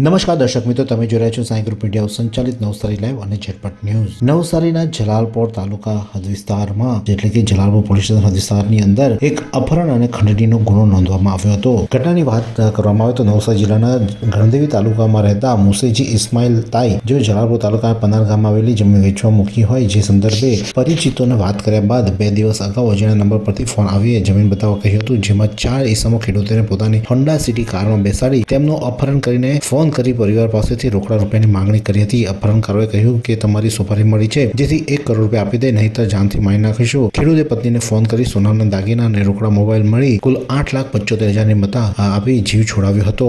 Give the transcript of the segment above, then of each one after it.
નમસ્કાર દર્શક મિત્રો, તમે જોઈ રહ્યા છો સાંઈ ગ્રુપ મીડિયા સંચાલિત નવસારી લાઈવ અને ઝટપટ ન્યૂઝ. નવસારીના જલાલપોર તાલુકા હદ વિસ્તારમાં, એટલે કે જલાલપોર પોલીસ સ્ટેશન હદ વિસ્તારની અંદર એક અપહરણ અને ખંડણીનો ગુનો નોંધવામાં આવ્યો હતો. ઘટનાની વાત કરવામાં આવે તો નવસારી જિલ્લાના ગણદેવી તાલુકામાં રહેતા મુસેજી ઇસ્માઇલ તાઈ જો જલાલપોર તાલુકા પનાર ગામમાં આવેલી જમીન વેચવા મૂકી હોય, જે સંદર્ભે પરિચિતોને વાત કર્યા બાદ બે દિવસ અગાઉ અજાણ્યા નંબર પરથી ફોન આવીએ જમીન બતાવવા કહ્યું હતું, જેમાં ચાર ઈસમો ખેડૂતોને પોતાની હોન્ડા સિટી કારમાં બેસાડી તેમનું અપહરણ કરીને ફોન કરી પરિવાર પાસેથી રોકડા રૂપિયાની માંગણી કરી હતી. અપહરણકારોએ કહ્યું કે તમારી સુપારી મળી છે, જેથી એક કરોડ રૂપિયા આપી દે, નહીતર જાનથી મારી નાખીશું. ખેડૂતે પત્નીને ફોન કરી સોનાના દાગીના અને રોકડા મોબાઈલ મળી કુલ આઠ લાખ પંચોતેર હજારની મતા આપી જીવ છોડાવ્યો હતો.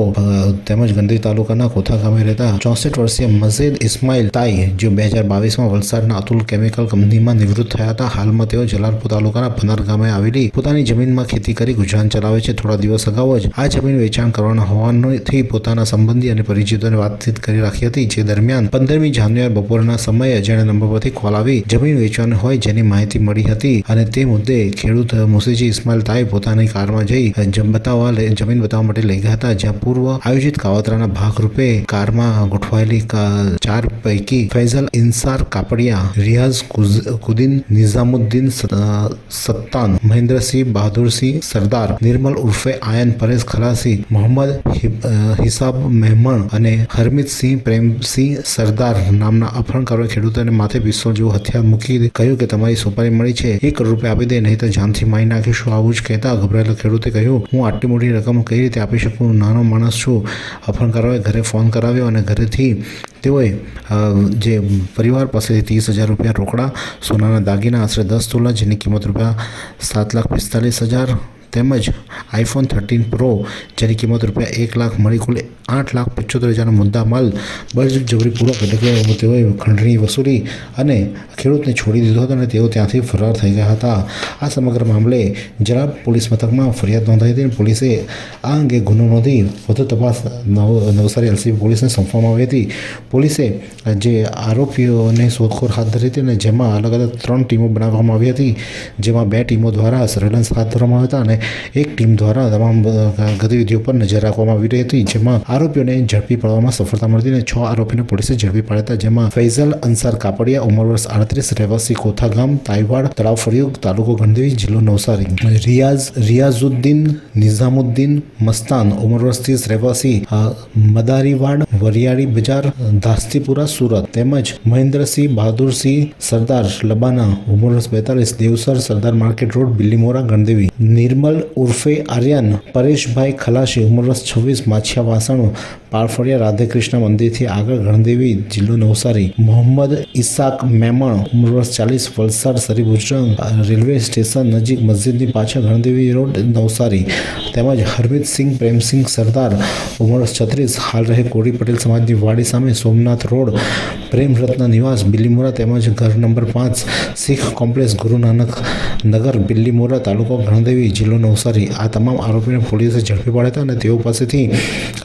તેમજ ગંદરી તાલુકાના કોથા ગામે રહેતા ચોસઠ વર્ષીય મઝીદ ઇસ્માઇલ તાઈ, જે બે હજાર બાવીસમાં વલસાડના અતુલ કેમિકલ કંપનીમાં નિવૃત્ત થયા હતા. હાલમાં તેઓ જલાલપુર તાલુકાના પનાર ગામે આવેલી પોતાની જમીનમાં ખેતી કરી ગુજરાન ચલાવે છે. થોડા દિવસ અગાઉ જ આ જમીન વેચાણ કરવાના હોવાથી પોતાના સંબંધી અને પરિચિતોને વાતચીત કરી રાખી હતી જે દરમિયાન પંદરમી જાન્યુઆરી બપોરના સમયે જેણે નંબર પરથી કોલ જમીન વેચવાની હોય જેની માહિતી મળી હતી અને તે મુદ્દે ખેડૂત મુસેજી ઇસ્માઇલ તાઈ પોતાની કારમાં જઈ બતાવવા જમીન બતાવવા માટે લઈ ગયા હતા જ્યાં પૂર્વ આયોજિત કાવતરાના ભાગરૂપે કારમાં ગોઠવાયેલી ચાર પૈકી ફૈઝલ ઇન્સાર કાપડિયા રિયાઝ કુદીન નિઝામુદ્દીન સત્તાન મહેન્દ્રસિંહ બહાદુરસિંહ સરદાર નિર્મલ ઉર્ફે આયન પરેશ ખલાસી મોહમ્મદ હિસાબ અ, મહેમણ અને હરમિતસિંહ પ્રેમસિંહ સરદાર નામના અપહરણકારોએ ખેડૂતોને માથે પિસ્તોલ જેવું હથિયાર મૂકી કહ્યું કે તમારી સુપારી મળી છે, એક કરોડ રૂપિયા આપી દે, નહીં તો જાનથી મારી નાખીશું આવું જ કહેતા ગભરાયેલા ખેડૂતે કહ્યું, હું આટલી મોટી રકમ કઈ રીતે આપી શકું? નાનો માણસ છું. અપહરણકારોએ ઘરે ફોન કરાવ્યો અને ઘરેથી તેઓએ જે પરિવાર પાસેથી ત્રીસ હજાર રૂપિયા રોકડા, સોનાના દાગીના આશરે દસ તોલા, જેની કિંમત રૂપિયા સાત લાખ પિસ્તાલીસ હજાર તેમજ આઈફોન થર્ટીન પ્રો જેની કિંમત રૂપિયા એક લાખ મળી કુલ આઠ લાખ પંચોતેર હજારનો મુદ્દા માલ બળજબરીપૂર્વક એટલે કે તેઓએ ખંડણી વસૂલી અને ખેડૂતને છોડી દીધો હતો અને તેઓ ત્યાંથી ફરાર થઈ ગયા હતા. આ સમગ્ર મામલે જરા પોલીસ મથકમાં ફરિયાદ નોંધાઈ હતી અને પોલીસે આ અંગે ગુનો નોંધી વધુ તપાસ નવ નવસારી એલસીબી પોલીસને સોંપવામાં આવી હતી. પોલીસે જે આરોપીઓને શોધખોળ હાથ ધરી હતી અને જેમાં અલગ અલગ ત્રણ ટીમો બનાવવામાં આવી હતી, જેમાં બે ટીમો દ્વારા સર્વેલન્સ હાથ ધરવામાં હતા અને એક ટીમ દ્વારા તમામ ગતિવિધિઓ પર નજર રાખવામાં આવી રહી હતી, જેમાં આરોપીઓને ઝડપી પાડવામાં સફળતા મળતી અને છ આરોપીને પોલીસે ઝડપી હતા, જેમાં ફૈઝલ અંસાર કાપડિયા, ઉંમર વર્ષ આડત્રીસ, રહેવાસી કોથા ગામ તાઈવાડ તળાવ ફળિયું તાલુકો ગંધેવી જિલ્લો નવસારી. રિયાઝ, રિયાઝુદ્દીન, નિઝામુદ્દીન, મસ્તાન, ઉમર વર્ષ ત્રીસ, રહેવાસી મદારીવાડ, વરિયાળી બજાર, ધાસ્તીપુરા, સુરત. તેમજ મહેન્દ્રસિંહ બહાદુરસિંહ, સરદાર લબાના, ઉમર વર્ષ બેતાલીસ, દેવસર, સરદાર માર્કેટ રોડ, બિલ્લીમોરા ગણદેવી નિર્મલ ઉર્ફે આર્યન પરેશભાઈ ખલાસી ઉંમર છવ્વીસ માછિયા વાસણો પાળફળિયા રાધેકૃષ્ણ મંદિરથી આગળ ગણદેવી જિલ્લો નવસારી, મોહમ્મદ ઇસાક મેમણ ઉંમર વર્ષ ચાલીસ, વલસાડ સરી ભુજરંગ રેલવે સ્ટેશન નજીક મસ્જિદની પાછળ ગણદેવી રોડ, નવસારી. તેમજ હરમિતસિંહ પ્રેમસિંહ સરદાર ઉંમર છત્રીસ, હાલ રહે કોળી પટેલ સમાજની વાડી સામે સોમનાથ રોડ, પ્રેમરત્ન નિવાસ બિલ્લીમોરા તેમજ ઘર નંબર પાંચ, શીખ કોમ્પ્લેક્સ ગુરુ નાનક નગર બિલ્લીમોરા તાલુકો ગણદેવી જિલ્લો નવસારી. આ તમામ આરોપીને પોલીસે ઝડપી પાડ્યા હતા અને તેઓ પાસેથી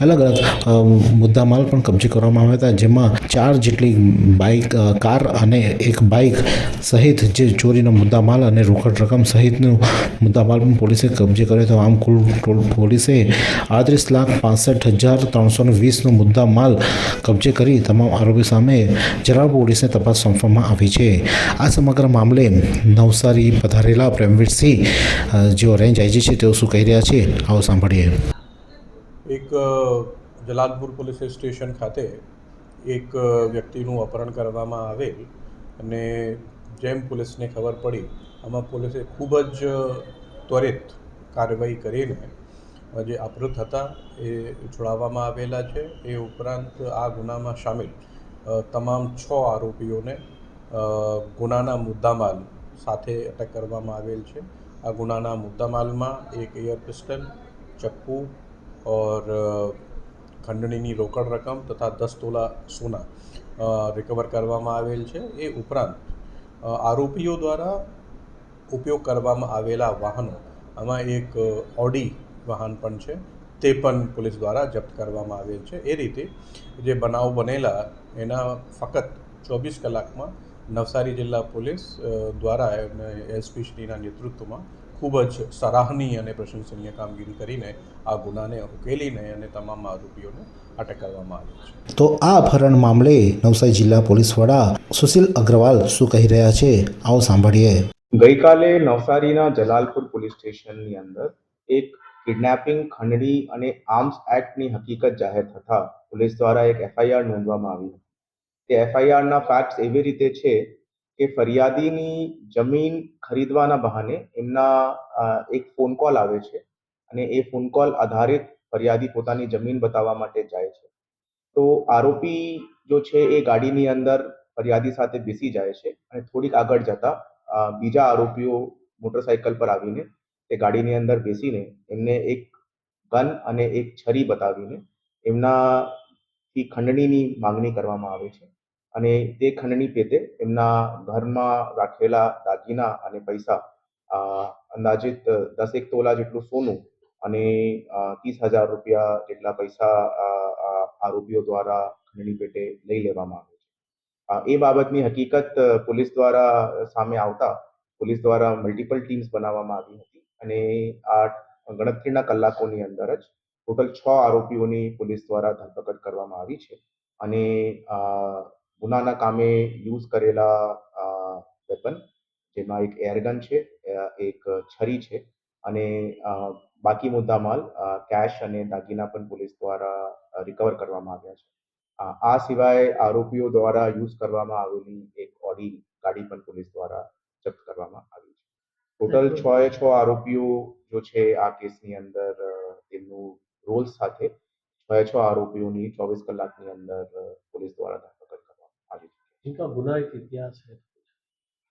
અલગ અલગ મુદ્દામાલ પણ કબજે કરવામાં આવ્યા હતા, જેમાં ચાર જેટલી બાઇક કાર અને એક બાઇક સહિત જે ચોરીનો મુદ્દામાલ અને રોકડ રકમ સહિતનું મુદ્દામાલ પણ પોલીસે કબજે કર્યો હતો. આમ કુલ ટોલ પોલીસે આડત્રીસ લાખ પાસઠ હજાર ત્રણસો ને મુદ્દા માલ કબજે કરી તમામ આરોપી સામે જલાલ પોલીસને તપાસ સોંપવામાં આવી છે. આ સમગ્ર મામલે નવસારી પધારેલા પ્રેમવીરસિંહ જેઓ રેન્જ આઈજી છે તેઓ શું કહી રહ્યા છે? આવો સાંભળીએ. એક જલાલપુર પોલીસ સ્ટેશન ખાતે એક વ્યક્તિનું અપહરણ કરવામાં આવેલ અને જેમ પોલીસને ખબર પડી, આમાં પોલીસે ખૂબ જ ત્વરિત કાર્યવાહી કરીને જે અપહૃત હતા એ છોડાવવામાં આવેલા છે. એ ઉપરાંત આ ગુનામાં સામેલ તમામ છ આરોપીઓને ગુનાના મુદ્દામાલ સાથે અટક કરવામાં આવેલ છે. આ ગુનાના મુદ્દામાલમાં એક એર પિસ્ટલ, ચપ્પુ ઓર ખંડણીની રોકડ રકમ તથા દસ તોલા સોના રિકવર કરવામાં આવેલ છે. એ ઉપરાંત આરોપીઓ દ્વારા ઉપયોગ કરવામાં આવેલા વાહનો, આમાં એક ઓડી વાહન પણ છે. તે પણ પોલીસ દ્વારા જપ્ત કરવામાં આવેલ છે. એ રીતે જે બનાવ બનેલા, એના ફક્ત ચોવીસ કલાકમાં નવસારી જિલ્લા પોલીસ દ્વારા એસપી શ્રીના નેતૃત્વમાં ખૂબ જ સરાહનીય અને પ્રશંસનીય કામગીરી કરીને આ ગુનાને ઉકેલીને અને તમામ આરોપીઓને અટક કરવામાં આવ્યો છે. તો આ અપહરણ મામલે નવસારી જિલ્લા પોલીસ વડા સુશીલ અગ્રવાલ શું કહી રહ્યા છે? આવો સાંભળીએ. ગઈકાલે નવસારીના જલાલપુર પોલીસ સ્ટેશનની અંદર એક કિડનેપિંગ ખંડણી અને આર્મ્સ એક્ટની હકીકત જાહેર થતા પોલીસ દ્વારા એક એફઆઈઆર નોંધવામાં આવી હતી. તે એફઆઈઆરના ફેક્ટ્સ એવી રીતે છે કે ફરિયાદીની જમીન ખરીદવાના બહાને એમના એક ફોન કોલ આવે છે અને એ ફોન કોલ આધારિત ફરિયાદી પોતાની જમીન બતાવવા માટે જાય છે. તો આરોપી જો છે એ ગાડીની અંદર ફરિયાદી સાથે બેસી જાય છે અને થોડીક આગળ જતા બીજા આરોપીઓ મોટરસાયકલ પર આવીને તે ગાડીની અંદર બેસીને એમને એક ગન અને એક છરી બતાવીને એમનાથી ખંડણીની માંગણી કરવામાં આવે છે. અને તે ખંડણી પેટે એમના ઘરમાં રાખેલા દાગીના અને પૈસા અંદાજિત અંદાજિત દસેક તોલા જેટલું સોનું અને ત્રીસ હજાર રૂપિયા જેટલા પૈસા આરોપીઓ દ્વારા ખંડણી પેટે લઈ લેવામાં આવે છે. એ બાબતની હકીકત પોલીસ દ્વારા સામે આવતા પોલીસ દ્વારા મલ્ટિપલ ટીમ્સ બનાવવામાં આવી હતી અને આ ગણતરીના કલાકોની અંદર જ ટોટલ છ આરોપીઓની પોલીસ દ્વારા ધરપકડ કરવામાં આવી છે. અને ગુનાના કામે યુઝ કરેલા વેપન જેમાં એક એરગન છે એક છરી છે અને બાકી બાકી મુદ્દામાલ કેશ અને દાગીના પણ પોલીસ દ્વારા રિકવર કરવામાં આવ્યા છે. આ સિવાય આરોપીઓ દ્વારા યુઝ કરવામાં આવેલી એક ઓડી ગાડી પણ પોલીસ દ્વારા જપ્ત કરવામાં આવી છે. ટોટલ છ એ છ આરોપીઓ જો છે આ કેસની અંદર તેમનું રોલ સાથે છ છ આરોપીઓની ચોવીસ કલાકની અંદર પોલીસ દ્વારા ધરપકડ કરવામાં આવી છે इनका गुनाहित इतिहास है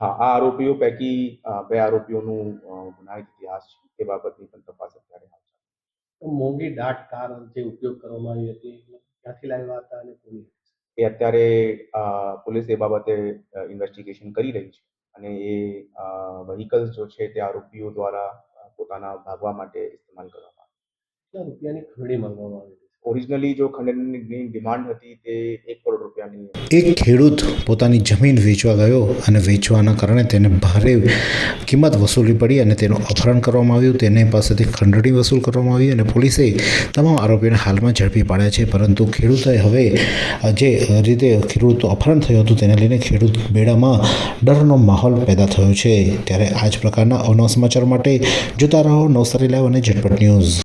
હા આ આરોપીઓ પૈકી અ, બે આરોપીઓનું અ, ગુનાહિત ઇતિહાસ છે એ બાબતની પણ તપાસ અત્યારે હાલ ચાલુ છે. તો મોંઘી દાટ કાર જે ઉપયોગ કરવામાં આવી હતી એ ક્યાંથી લાવ્યા હતા અને કોની હતી? એ અત્યારે અ, પોલીસ એ બાબતે ઇન્વેસ્ટિગેશન કરી રહી છે અને એ વ્હીકલ્સ જો છે તે આરોપીઓ દ્વારા અ, પોતાના ભાગવા માટે ઇસ્તેમાલ કરવામાં કેટલા રૂપિયાની ખંડણી માંગવામાં આવી હતી ઓરિજિનલી જો ખંડનની ડિમાન્ડ હતી તે એક કરોડ રૂપિયાની એક ખેડૂત પોતાની જમીન વેચવા ગયો અને વેચવાના કારણે તેને ભારે કિંમત વસૂલવી પડી અને તેનું અપહરણ કરવામાં આવ્યું. તેને પાસેથી ખંડણી વસૂલ કરવામાં આવી અને પોલીસે તમામ આરોપીઓને હાલમાં ઝડપી પાડ્યા છે. પરંતુ ખેડૂતોએ હવે જે રીતે ખેડૂત અપહરણ થયું હતું તેને લઈને ખેડૂત બેડામાં ડરનો માહોલ પેદા થયો છે. ત્યારે આ જ પ્રકારના અવનવ સમાચાર માટે જોતા રહો નવસારી લાઈવ અને ઝટપટ ન્યૂઝ.